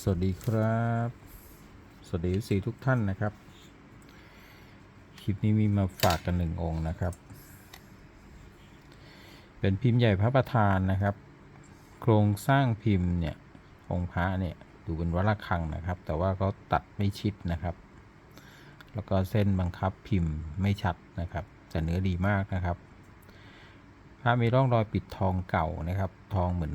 สวัสดีครับ สวัสดีสีทุกท่านนะครับ คลิปนี้มีมาฝากกันหนึ่งองค์นะครับ เป็นพิมพ์ใหญ่พระประธานนะครับ โครงสร้างพิมพ์เนี่ยองค์พระเนี่ยดูเป็นวัดระฆังนะครับ แต่ว่าเขาตัดไม่ชิดนะครับ แล้วก็เส้นบังคับพิมพ์ไม่ชัดนะครับแต่เนื้อดีมากนะครับ พระมีร่องรอยปิดทองเก่านะครับ ทองเหมือน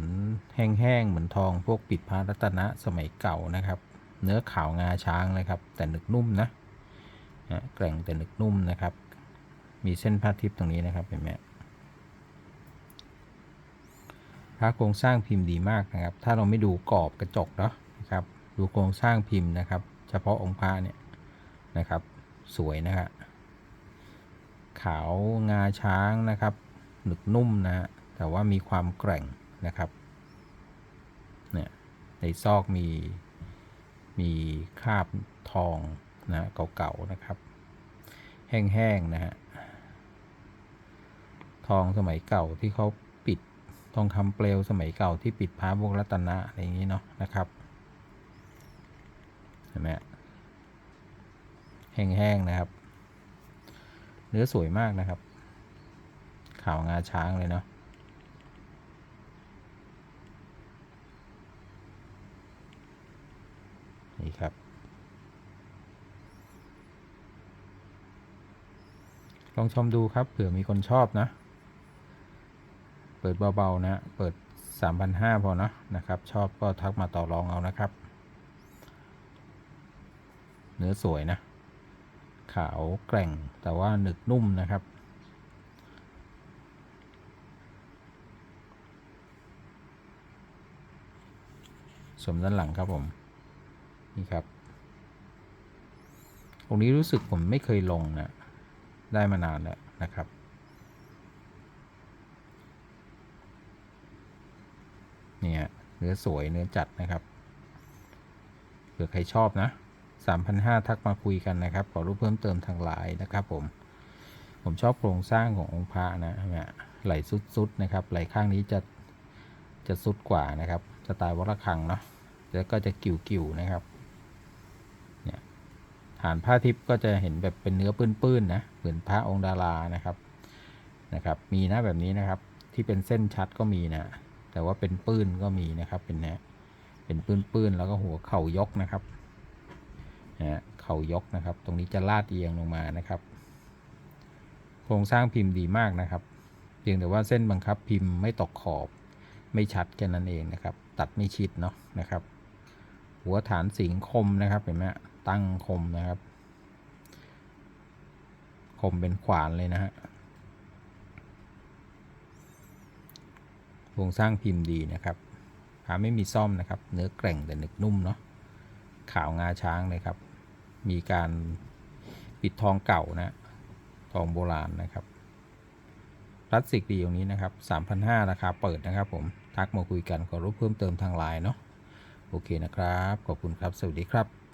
แห้งๆเหมือนทองพวกปิดพระรัตนะสมัยเก่านะครับ เนื้อขาวงาช้างนะครับ แต่หนึกนุ่มนะนะแกร่งแต่หนึกนุ่มนะครับ มีเส้นผ้าทิพย์ตรงนี้นะครับเห็นไหมพระโครงสร้างพิมพ์ดีมากนะครับ ถ้าเราไม่ดูกรอบกระจกเนาะนะครับ ดูโครงสร้างพิมพ์นะครับ เฉพาะองค์พระเนี่ยนะครับ สวยนะฮะขาวงาช้างนะครับ หนึกนุ่มนะฮะแต่ว่ามีความแกร่งนะครับเนี่ยในซอกมีมีคราบทองนะเก่าๆนะครับ แห้งๆนะฮะทองสมัยเก่าที่เขาปิดทองคำเปลวสมัยเก่าที่ปิดพระพวกรัตนะอะไรอย่างนี้เนาะนะครับเห็นไหมแห้งๆนะครับ เนื้อสวยมากนะครับ ข่าวงาช้างเลยเนาะนี่ครับ ลองชมดูครับเผื่อมีคนชอบนะ เปิดเบา ๆ นะ เปิด 3,500 พอเนาะนะครับ ชอบก็ทักมาต่อรองเอานะครับ เนื้อสวยนะ ขาวแกร่งแต่ว่าหนึกนุ่มนะครับ สวมด้านหลังครับผม นี่ครับ ตรงนี้รู้สึกผมไม่เคยลงนะ ได้มานานแล้วนะครับ เนี่ยเนื้อสวยเนื้อจัดนะครับเผื่อใครชอบนะ3,500 ทักมาคุยกันนะครับ ขอรูปเพิ่มเติมทางไลน์นะครับผม ผมชอบโครงสร้างขององค์พระนะเนี่ยไหลสุดๆนะครับ ไหลข้างนี้จะจะสุดกว่านะครับ สไตล์วัดระฆังเนาะ แล้วก็จะกิ่วๆนะครับเนี่ยฐานผ้าทิพย์ก็จะเห็นแบบเป็นเนื้อปื้นๆนะเหมือนพระองค์ดารานะครับนะครับ มีนะแบบนี้นะครับที่เป็นเส้นชัดก็มีนะแต่ว่าเป็นปื้นก็มีนะครับเป็นเนี้ยเป็นปื้นๆแล้วก็หัวเข่ายกนะครับนะเข่ายกนะครับ ตรงนี้จะลาดเอียงลงมานะครับ โครงสร้างพิมพ์ดีมากนะครับ เพียงแต่ว่าเส้นบังคับพิมพ์ไม่ตกขอบไม่ชัดแค่นั้นเองนะครับ ตัดไม่ชิดเนาะนะครับ หัวฐานสิงคมนะครับเห็นไหมฮะตั้งคมนะครับ คมเป็นขวานเลยนะฮะโครงสร้างพิมพ์ดีนะครับหาไม่มีซ่อมนะครับ เนื้อแกร่งแต่หนึกนุ่มเนาะขาวงาช้างเลยครับ มีการปิดทองเก่านะทองโบราณนะครับพลาสติกดีตรงนี้นะครับ 3,500ราคาเปิดนะครับผม ทักมาคุยกันขอรูปเพิ่มเติมทางไลน์เนาะ โอเคนะครับ ขอบคุณครับ สวัสดีครับ